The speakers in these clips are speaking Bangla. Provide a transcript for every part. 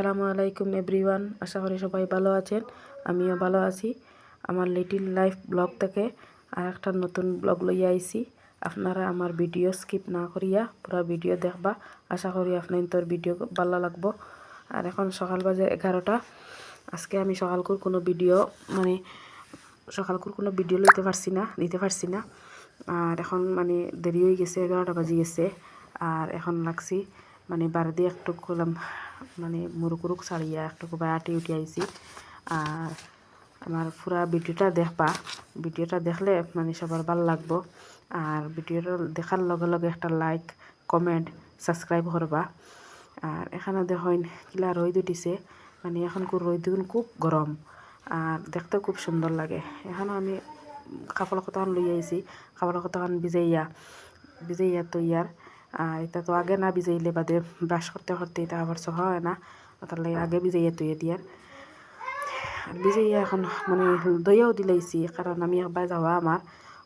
আসসালামু আলাইকুম এভরিওয়ান, আশা করি সবাই ভালো আছেন। আমিও ভালো আছি। আমার লিটিল লাইফ ব্লগ থেকে আর একটা নতুন ব্লগ লইয়া আইছি। আপনারা আমার ভিডিও স্কিপ না করিয়া পুরো ভিডিও দেখবা। আশা করি আপনার তোর ভিডিও ভালো লাগবো। আর এখন সকাল বাজে এগারোটা। আজকে আমি সকালকুর কোনো ভিডিও মানে সকালকুর কোনো ভিডিও লইতে পারছি না দিতে পারছি না। আর এখন মানে দেরি হয়ে গেছে, এগারোটা বাজে গেছে। আর এখন লাগছি মানে বাড়ি দিয়ে একটু করলাম মানে মুরুকুরুক ছাড়িয়া একটু আটি উঠে আইছি। আর আমার পুরা ভিডিওটা দেখবা। ভিডিওটা দেখলে মানে সবার ভালো লাগবো। আর ভিডিওটা দেখার লগে লগে একটা লাইক, কমেন্ট, সাবস্ক্রাইব করবা। আর এখানে দেখেন কিলা রোদ উঠিছে। মানে এখন রোদ খুব গরম। আর দেখতে খুব সুন্দর লাগে। এখানে আমি কাপড় কতক্ষণ লই আইছি, কাপড় কতক্ষণ ভিজাইয়া ভিজাইয়া তো এটা তো আগে না ভিজাইলে বাদে ব্রাশ করতে করতে এটা আবার সহা হয় না তার লাগে আগে ভিজাইয়া তুইয়ে দিয়ার ভিজাইয়া এখন মানে দইয়াও দিলাইছি কারণ আমি একবার যাওয়া আমার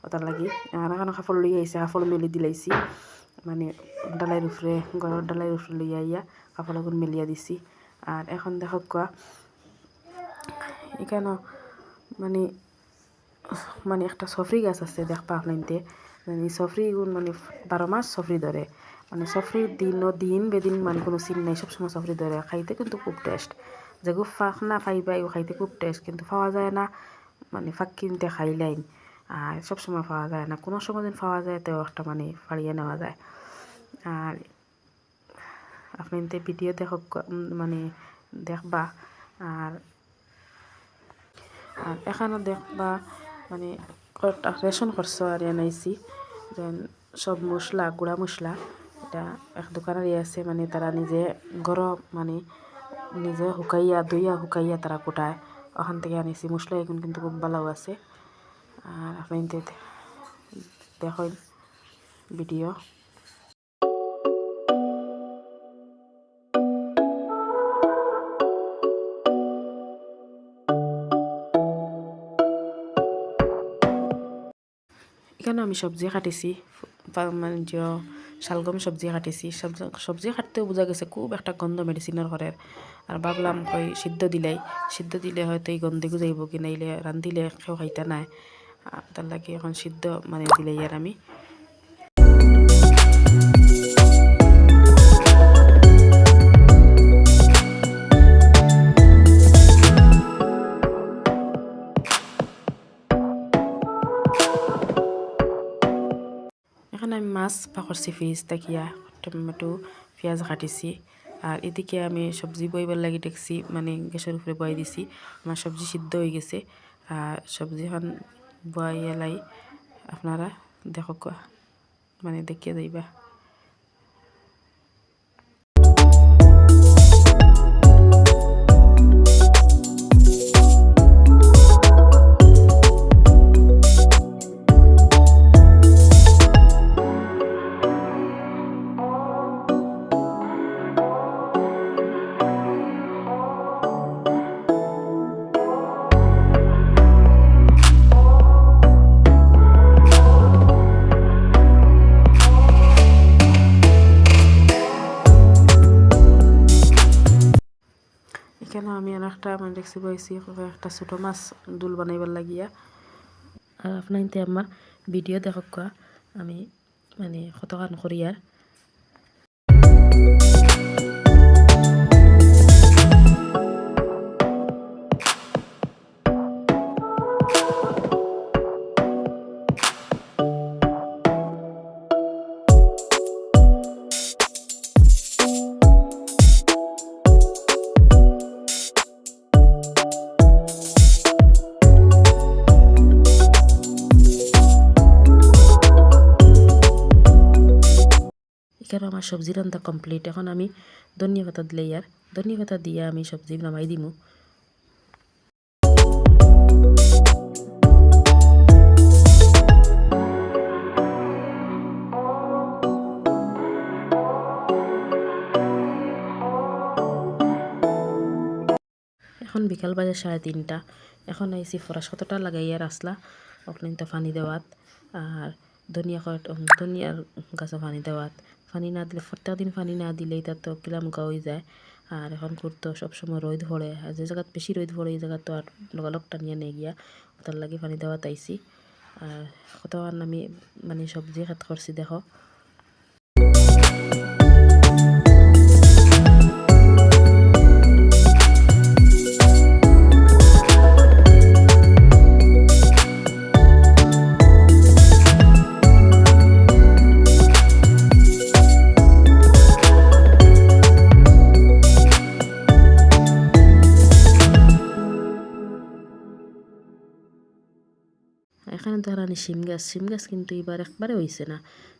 ওটার লাগি এখন কাপড় লই আইছি কাপড় মেলি দিলাইছি মানে ডালাইয়ের উপরে ঘরের ডালাইয়ের উপরে লইয়া আইয়া কাপড় এখন মেলিয়া দিছি আর এখন দেখো কোয়া এখানে মানে মানে একটা সফরি গাছ আছে দেখবা আপনাইতে মানে সফরি মানে বারো মাস সফরি ধরে। মানে সফরি দিন ও দিন বেদিন মানে কোনো সিন নাই, সবসময় সফরি ধরে। খাইতে কিন্তু খুব টেস্ট যেগু ফাঁক না খাইবা এগুলো খাইতে খুব টেস্ট কিন্তু পাওয়া যায় না। মানে ফাঁক কিনতে খাইলাইন আর সবসময় পাওয়া যায় না। কোনো সময় দিন পাওয়া যায় তো একটা মানে ফাড়িয়ে নেওয়া যায়। আর আপনি ভিডিও দেখ মানে দেখবা। আর আর এখানে দেখবা মানে রেশন খরচ আর এনাইছি দেন সব মশলা, গুঁড়া মশলা, এটা এক দোকানের আছে মানে তারা নিজে গরম মানে নিজে শুকাইয়া, ধুইয়া শুকাইয়া তারা কোটায় ওখান থেকে আনিছি মশলা এখন কিন্তু খুব ভালো আছে। আর আপনি দেখেন ভিডিও। এখানে আমি সবজি কাটিছি? মানে শালগম সবজি কাটিছি সবজি কাটতেও বোঝা গেছে খুব একটা গন্ধ মেডিসিনের ঘরের। আর ভাবলাম কই সিদ্ধ দিলাই, সিদ্ধ দিলে হয়তো এই গন্ধে যাইব কি নাইলে রান্ধিলে কেউ খাইতে নাই। তার লাগে এখন সিদ্ধ মানে দিলাই আর আমি। মাছ পাকড়ছি ফ্রিজ তাকিয়া টমেটো, পেঁয়াজ কাটিছি। আর এদিকে আমি সবজি বইবার লাগি দেখছি মানে গ্যাসের উপরে বয়ে দিছি। আমার সবজি সিদ্ধ হয়ে গেছে। আর সবজিখান বয় এলাই। আপনারা দেখো মানে দেখিয়ে যাইবা কেন আমি আর একটা মানে দেখছি বইছি একটা ছোটো মাছ দুল বানাইবার লাগিয়া। আর আপনার আমার ভিডিও দেখক আমি মানে কতখান করি আর। আমার সবজি রান্না কমপ্লিট এখন আমি ধনিয়া পাতা দিলে ইয়ার। ধনিয়া পাতা দিয়ে আমি সবজি নামাই দিমু। এখন বিকাল বাজে সাড়ে তিনটা। এখন আইসি ফরাস কতটা লাগাইয়া আসলা। ওখানে তো পানি দেওয়াত। আর ধনিয়া ধনিয়ার গাছে পানি দেওয়াত। পানি না দিলে প্রত্যেক দিন পানি না দিলে এটা তো কিলাম হয়ে যায়। আর এখন করতো সবসময় রোদ ভরে আর যে জায়গাত বেশি রোদ ভরে এই জায়গা তো আর লগালগটা টানিয়ে নিয়ে গিয়া। তার লাগে পানি দেওয়া তাইছি আর কত আমি মানে সবজি খাত করছি দেখো। এখানে ধরানি শিম গাছ শিম গাছ কিন্তু এবার একবারে হইছে না।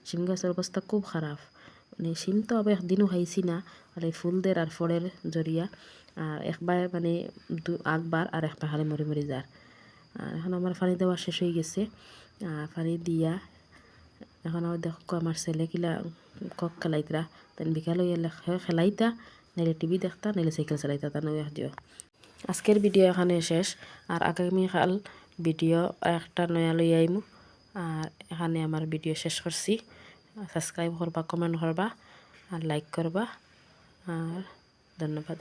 শিম গাছের অবস্থা খুব খারাপ। মানে শিম তো আবার একদিনও খাইছি না এই ফুলদের আর ফলের জরিয়া আর একবার মানে দু একবার আর একবার খালি মরি মরি যার। আর এখন আমার পানি দেওয়া শেষ হয়ে গেছে। আর দিয়া, এখন আবার দেখো আমার ছেলে কিলা কক খেলাইতরা তেন বিকাল খেলাইতা, নাইলে টিভি দেখতা, নাইলে সাইকেল চালাইতা তা নয় দিও। আজকের ভিডিও এখানে শেষ। আর আগামীকাল ভিডিও একটা নয়া লই আইমু। আর এখানে আমার ভিডিও শেষ করছি। সাবস্ক্রাইব করবা কমেন্ট করবা, আর লাইক করবা। আর ধন্যবাদ।